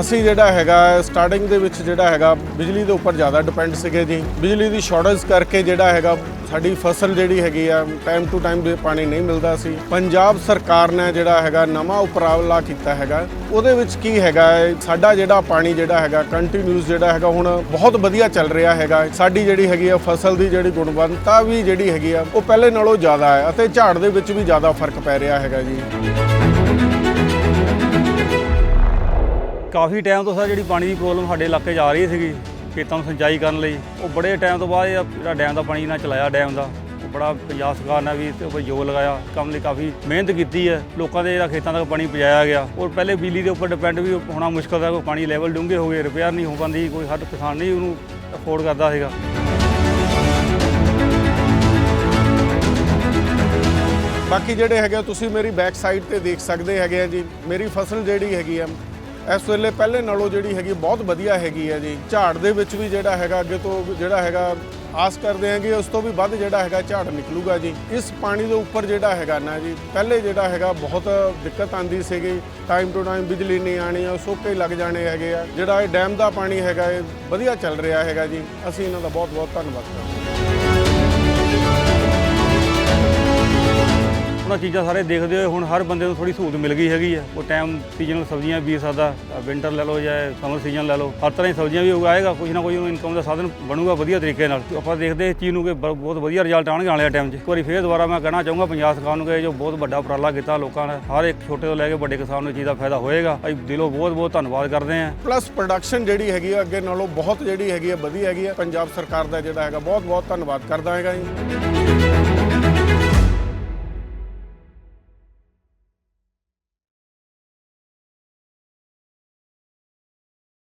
ਅਸੀਂ ਜਿਹੜਾ ਹੈਗਾ ਸਟਾਰਟਿੰਗ ਦੇ ਵਿੱਚ ਜਿਹੜਾ ਹੈਗਾ ਬਿਜਲੀ ਦੇ ਉੱਪਰ ਜ਼ਿਆਦਾ ਡਿਪੈਂਡ ਸੀਗੇ ਜੀ। ਬਿਜਲੀ ਦੀ ਸ਼ਾਰਟੇਜ ਕਰਕੇ ਜਿਹੜਾ ਹੈਗਾ ਸਾਡੀ ਫਸਲ ਜਿਹੜੀ ਹੈਗੀ ਆ ਟਾਈਮ ਟੂ ਟਾਈਮ ਦੇ ਪਾਣੀ ਨਹੀਂ ਮਿਲਦਾ ਸੀ। ਪੰਜਾਬ ਸਰਕਾਰ ਨੇ ਜਿਹੜਾ ਹੈਗਾ ਨਵਾਂ ਉਪਰਾਲਾ ਕੀਤਾ ਹੈਗਾ। ਉਹਦੇ ਵਿੱਚ ਕੀ ਹੈਗਾ ਹੈ, ਸਾਡਾ ਜਿਹੜਾ ਪਾਣੀ ਜਿਹੜਾ ਹੈਗਾ ਕੰਟੀਨਿਊਸ ਜਿਹੜਾ ਹੈਗਾ ਹੁਣ ਬਹੁਤ ਵਧੀਆ ਚੱਲ ਰਿਹਾ ਹੈਗਾ। ਸਾਡੀ ਜਿਹੜੀ ਹੈਗੀ ਆ ਫਸਲ ਦੀ ਜਿਹੜੀ ਗੁਣਵੱਤਾ ਵੀ ਜਿਹੜੀ ਹੈਗੀ ਆ ਉਹ ਪਹਿਲੇ ਨਾਲੋਂ ਜ਼ਿਆਦਾ ਹੈ ਅਤੇ ਝਾੜ ਦੇ ਵਿੱਚ ਵੀ ਜ਼ਿਆਦਾ ਫ਼ਰਕ ਪੈ ਰਿਹਾ ਹੈਗਾ ਜੀ। ਕਾਫੀ ਟਾਈਮ ਤੋਂ ਸਰ ਜਿਹੜੀ ਪਾਣੀ ਦੀ ਪ੍ਰੋਬਲਮ ਸਾਡੇ ਇਲਾਕੇ 'ਚ ਆ ਰਹੀ ਸੀਗੀ ਖੇਤਾਂ ਨੂੰ ਸਿੰਚਾਈ ਕਰਨ ਲਈ ਉਹ ਬੜੇ ਟਾਈਮ ਤੋਂ ਬਾਅਦ ਜਿਹੜਾ ਡੈਮ ਦਾ ਪਾਣੀ ਨਾਲ ਚਲਾਇਆ ਡੈਮ ਦਾ। ਉਹ ਬੜਾ ਪੰਜਾਬ ਸਰਕਾਰ ਨੇ ਵੀ ਤੇ ਉੱਪਰ ਜੋਰ ਲਗਾਇਆ ਕੰਮ ਲਈ ਕਾਫੀ ਮਿਹਨਤ ਕੀਤੀ ਹੈ। ਲੋਕਾਂ ਦੇ ਜਿਹੜਾ ਖੇਤਾਂ ਤੱਕ ਪਾਣੀ ਪਹੁੰਚਾਇਆ ਗਿਆ। ਔਰ ਪਹਿਲੇ ਬਿਜਲੀ ਦੇ ਉੱਪਰ ਡਿਪੈਂਡ ਵੀ ਹੋਣਾ ਮੁਸ਼ਕਲ ਹੈ ਕੋਈ ਪਾਣੀ ਲੈਵਲ ਡੂੰਘੇ ਹੋ ਗਏ ਰਿਪੇਅਰ ਨਹੀਂ ਹੋ ਪਾਉਂਦੀ ਕੋਈ ਹੱਦ ਕਿਸਾਨ ਨਹੀਂ ਉਹਨੂੰ ਅਫੋਰਡ ਕਰਦਾ ਸੀਗਾ। ਬਾਕੀ ਜਿਹੜੇ ਹੈਗੇ ਆ, ਤੁਸੀਂ ਮੇਰੀ ਬੈਕ ਸਾਈਡ ਤੇ ਦੇਖ ਸਕਦੇ ਹੈਗੇ ਆ ਜੀ। ਮੇਰੀ ਫਸਲ ਜਿਹੜੀ ਹੈਗੀ ਆ ਇਸ ਵੇਲੇ ਪਹਿਲੇ ਨਾਲੋਂ ਜਿਹੜੀ ਹੈਗੀ ਬਹੁਤ ਵਧੀਆ ਹੈਗੀ ਹੈ ਜੀ। ਝਾੜ ਦੇ ਵਿੱਚ ਵੀ ਜਿਹੜਾ ਹੈਗਾ, ਅੱਗੇ ਤੋਂ ਜਿਹੜਾ ਹੈਗਾ, ਆਸ ਕਰਦੇ ਹਾਂ ਕਿ ਉਸ ਤੋਂ ਵੀ ਵੱਧ ਜਿਹੜਾ ਹੈਗਾ ਝਾੜ ਨਿਕਲੂਗਾ ਜੀ। ਇਸ ਪਾਣੀ ਦੇ ਉੱਪਰ ਜਿਹੜਾ ਹੈਗਾ ਨਾ ਜੀ, ਪਹਿਲੇ ਜਿਹੜਾ ਹੈਗਾ ਬਹੁਤ ਦਿੱਕਤ ਆਂਦੀ ਸੀਗੀ। ਟਾਈਮ ਟੂ ਟਾਈਮ ਬਿਜਲੀ ਨਹੀਂ ਆਣੀ ਆ, ਸੋਕੇ ਲੱਗ ਜਾਣੇ ਹੈਗੇ ਆ। ਜਿਹੜਾ ਇਹ ਡੈਮ ਦਾ ਪਾਣੀ ਹੈਗਾ, ਇਹ ਵਧੀਆ ਚੱਲ ਰਿਹਾ ਹੈਗਾ ਜੀ। ਅਸੀਂ ਇਹਨਾਂ ਦਾ ਬਹੁਤ ਬਹੁਤ ਧੰਨਵਾਦ ਕਰਦੇ ਹਾਂ। ਉਹਨਾਂ ਚੀਜ਼ਾਂ ਸਾਰੇ ਦੇਖਦੇ ਹੋਏ ਹੁਣ ਹਰ ਬੰਦੇ ਨੂੰ ਥੋੜੀ ਸਹੂਲਤ ਮਿਲ ਗਈ ਹੈਗੀ ਹੈ ਉਹ ਟਾਈਮ ਸੀਜ਼ਨਲ ਸਬਜ਼ੀਆਂ ਬੀਜ ਸਕਦਾ ਵਿੰਟਰ ਲੈ ਲਓ ਜਾਂ ਸਮਰ ਸੀਜ਼ਨ ਲੈ ਲਓ, ਹਰ ਤਰ੍ਹਾਂ ਦੀ ਸਬਜ਼ੀਆਂ ਵੀ ਉਗਾਏਗਾ ਕੁਝ ਨਾ ਕੁਝ ਇਨਕਮ ਦਾ ਸਾਧਨ ਬਣੂਗਾ ਵਧੀਆ ਤਰੀਕੇ ਨਾਲ। ਆਪਾਂ ਦੇਖਦੇ ਇਸ ਚੀਜ਼ ਨੂੰ ਕਿ ਬਹੁਤ ਵਧੀਆ ਰਿਜ਼ਲਟ ਆਉਣਗੇ ਆਉਣ ਵਾਲੇ ਟਾਈਮ 'ਚ। ਇੱਕ ਵਾਰੀ ਫੇਰ ਦੁਬਾਰਾ ਮੈਂ ਕਹਿਣਾ ਚਾਹੂੰਗਾ ਪੰਜਾਬ ਸਰਕਾਰ ਨੂੰ ਕਿ ਜੋ ਬਹੁਤ ਵੱਡਾ ਉਪਰਾਲਾ ਕੀਤਾ ਲੋਕਾਂ ਨੇ, ਹਰ ਇੱਕ ਛੋਟੇ ਤੋਂ ਲੈ ਕੇ ਵੱਡੇ ਕਿਸਾਨ ਨੂੰ ਚੀਜ਼ ਦਾ ਫਾਇਦਾ ਹੋਏਗਾ। ਅਸੀਂ ਦਿਲੋਂ ਬਹੁਤ ਬਹੁਤ ਧੰਨਵਾਦ ਕਰਦੇ ਹਾਂ। ਪਲੱਸ ਪ੍ਰੋਡਕਸ਼ਨ ਜਿਹੜੀ ਹੈਗੀ ਆ, ਅੱਗੇ ਨਾਲੋਂ ਬਹੁਤ ਜਿਹੜੀ ਹੈਗੀ ਆ, ਵਧੀਆ ਹੈਗੀ ਆ। ਪੰਜਾਬ ਸਰਕਾਰ ਦਾ ਜਿਹੜਾ ਹੈਗਾ, ਬਹੁਤ ਬਹੁਤ ਧੰਨਵਾਦ ਕਰਦਾ ਹੈਗਾ ਜੀ।